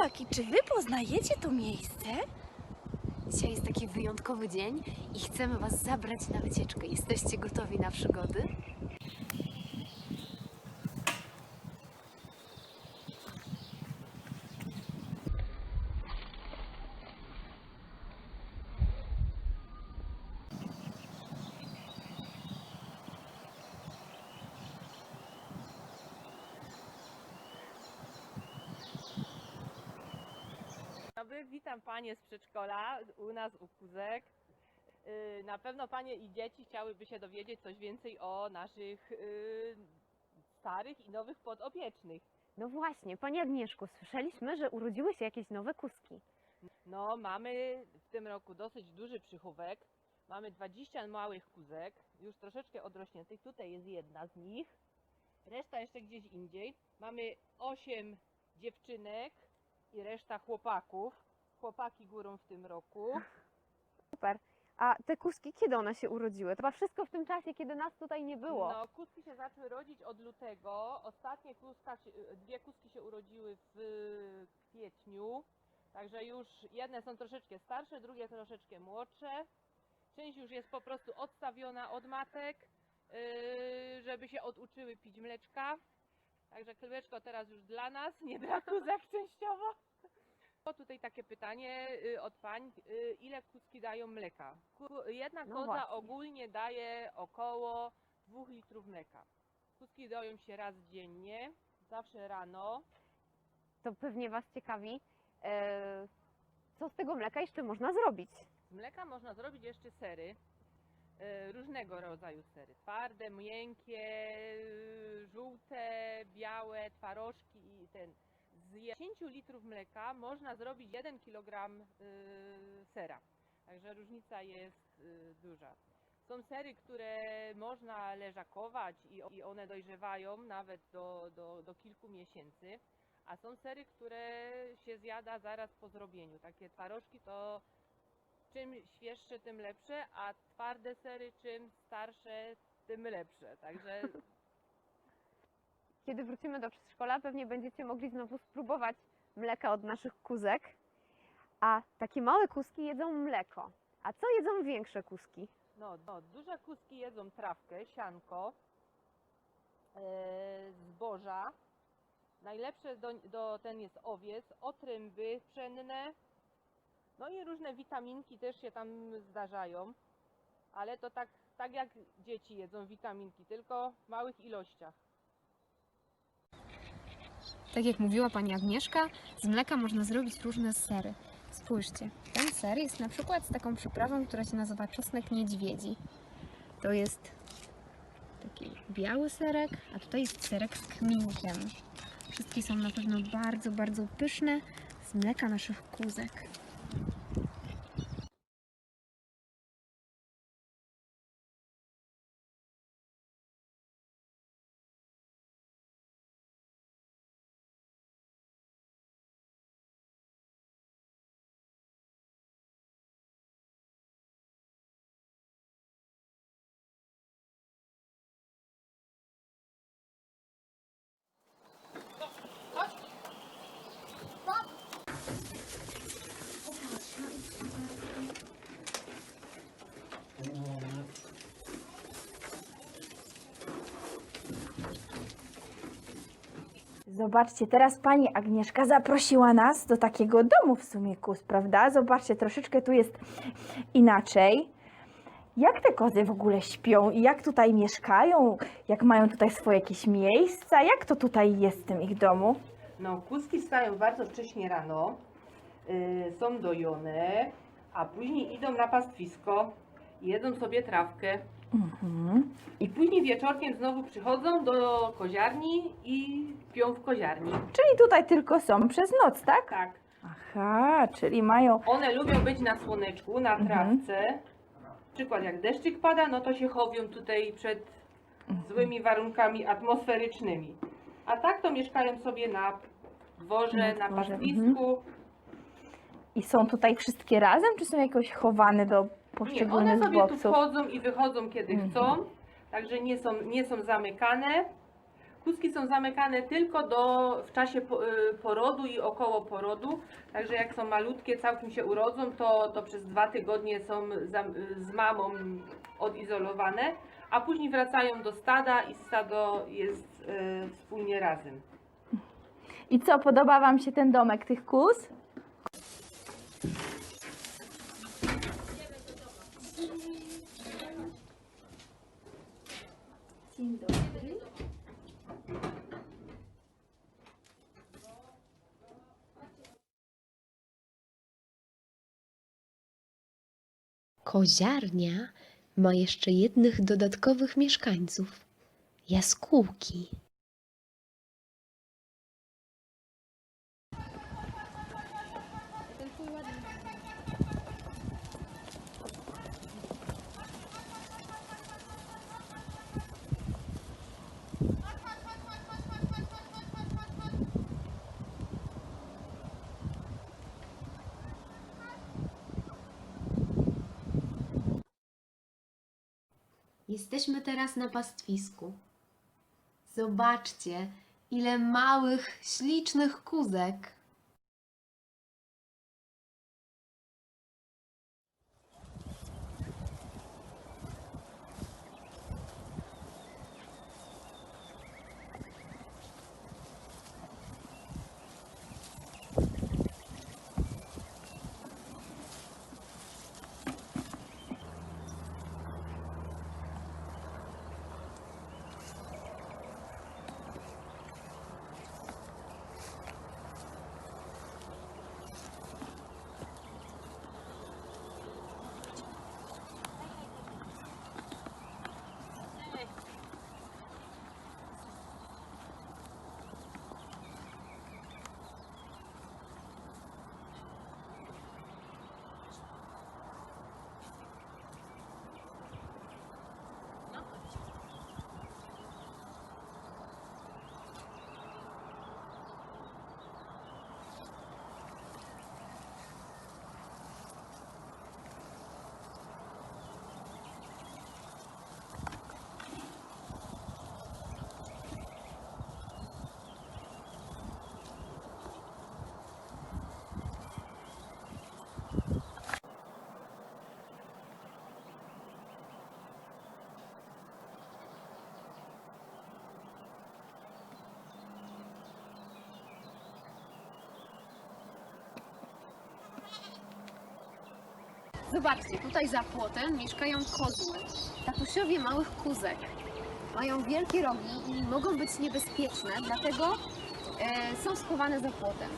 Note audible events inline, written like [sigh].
Dzieciaki, czy wy poznajecie to miejsce? Dzisiaj jest taki wyjątkowy dzień i chcemy Was zabrać na wycieczkę. Jesteście gotowi na przygody? Dobry, witam Panie z przedszkola u nas u Kuzek. Yy, Na pewno Panie i dzieci chciałyby się dowiedzieć coś więcej o naszych yy, starych i nowych podopiecznych. No właśnie, Pani Agnieszko, słyszeliśmy, że urodziły się jakieś nowe kuski. No, mamy w tym roku dosyć duży przychówek. Mamy 20 małych kuzek, już troszeczkę odrośniętych. Tutaj jest jedna z nich, reszta jeszcze gdzieś indziej. Mamy 8 dziewczynek i reszta chłopaków. Chłopaki górą w tym roku. Super. A te kuski, kiedy one się urodziły? To chyba wszystko w tym czasie, kiedy nas tutaj nie było. No, kuski się zaczęły rodzić od lutego. Ostatnie kuska, się- dwie kuski się urodziły w kwietniu. Także już jedne są troszeczkę starsze, drugie troszeczkę młodsze. Część już jest po prostu odstawiona od matek, yy, żeby się oduczyły pić mleczka. Także mleczko teraz już dla nas, nie dla kuzek częściowo. O, tutaj takie pytanie y, od pań. Y, Ile kuski dają mleka? Jedna No koza właśnie. ogólnie daje około 2 litrów mleka. Kuski doją się raz dziennie, zawsze rano. To pewnie Was ciekawi, e, co z tego mleka jeszcze można zrobić. Z mleka można zrobić jeszcze sery, różnego rodzaju sery. Twarde, miękkie, y, żółte, białe, twarożki i ten. Z 10 litrów mleka można zrobić 1 kg y, sera. Także różnica jest y, duża. Są sery, które można leżakować i one dojrzewają nawet do, do, do kilku miesięcy. A są sery, które się zjada zaraz po zrobieniu. Takie twarożki to czym świeższe, tym lepsze, a twarde sery czym starsze, tym lepsze. Także [laughs] Kiedy wrócimy do przedszkola, pewnie będziecie mogli znowu spróbować mleka od naszych kuzek. A takie małe kuski jedzą mleko. A co jedzą większe kuski? no, no, duże kuski jedzą trawkę, sianko, e, zboża. Najlepsze do, do ten jest owiec, otręby pszenne, no i różne witaminki też się tam zdarzają, ale to tak, tak jak dzieci jedzą witaminki, tylko w małych ilościach. Tak jak mówiła Pani Agnieszka, z mleka można zrobić różne sery. Spójrzcie, ten ser jest na przykład z taką przyprawą, która się nazywa czosnek niedźwiedzi. To jest taki biały serek, a tutaj jest serek z kminkiem. Wszystkie są na pewno bardzo, bardzo pyszne z mleka naszych kuzek. Zobaczcie, teraz pani Agnieszka zaprosiła nas do takiego domu w sumie kus, prawda? Zobaczcie, troszeczkę tu jest inaczej. Jak te kozy w ogóle śpią i jak tutaj mieszkają? Jak mają tutaj swoje jakieś miejsca? Jak to tutaj jest w tym ich domu? No, kuski wstają bardzo wcześnie rano, y, są dojone, a później idą na pastwisko, jedzą sobie trawkę Mhm. i później wieczorkiem znowu przychodzą do koziarni i pią w koziarni. Czyli tutaj tylko są przez noc, tak? Tak. Aha, czyli mają. One lubią być na słoneczku, na Mhm. trawce. Przykład jak deszczyk pada, no to się chowią tutaj przed złymi warunkami atmosferycznymi. A tak to mieszkają sobie na dworze, Na na, dworze, pastwisku. I są tutaj wszystkie razem, czy są jakoś chowane do Nie, poszczególnych one sobie tu wchodzą i wychodzą kiedy Mhm. chcą, także nie są, nie są zamykane. Kuski są zamykane tylko do, w czasie po- y, porodu i około porodu, także jak są malutkie, całkiem się urodzą, to, to przez dwa tygodnie są zam- y, z mamą odizolowane, a później wracają do stada i stado jest y, wspólnie razem. I co, podoba Wam się ten domek tych kus? Dzień dobry. Koziarnia ma jeszcze jednych dodatkowych mieszkańców jaskółki. Jesteśmy teraz na pastwisku. Zobaczcie, ile małych, ślicznych kuzek. Zobaczcie, tutaj za płotem mieszkają kozły, tatusiowie małych kuzek. Mają wielkie rogi i mogą być niebezpieczne, dlatego e, są schowane za płotem.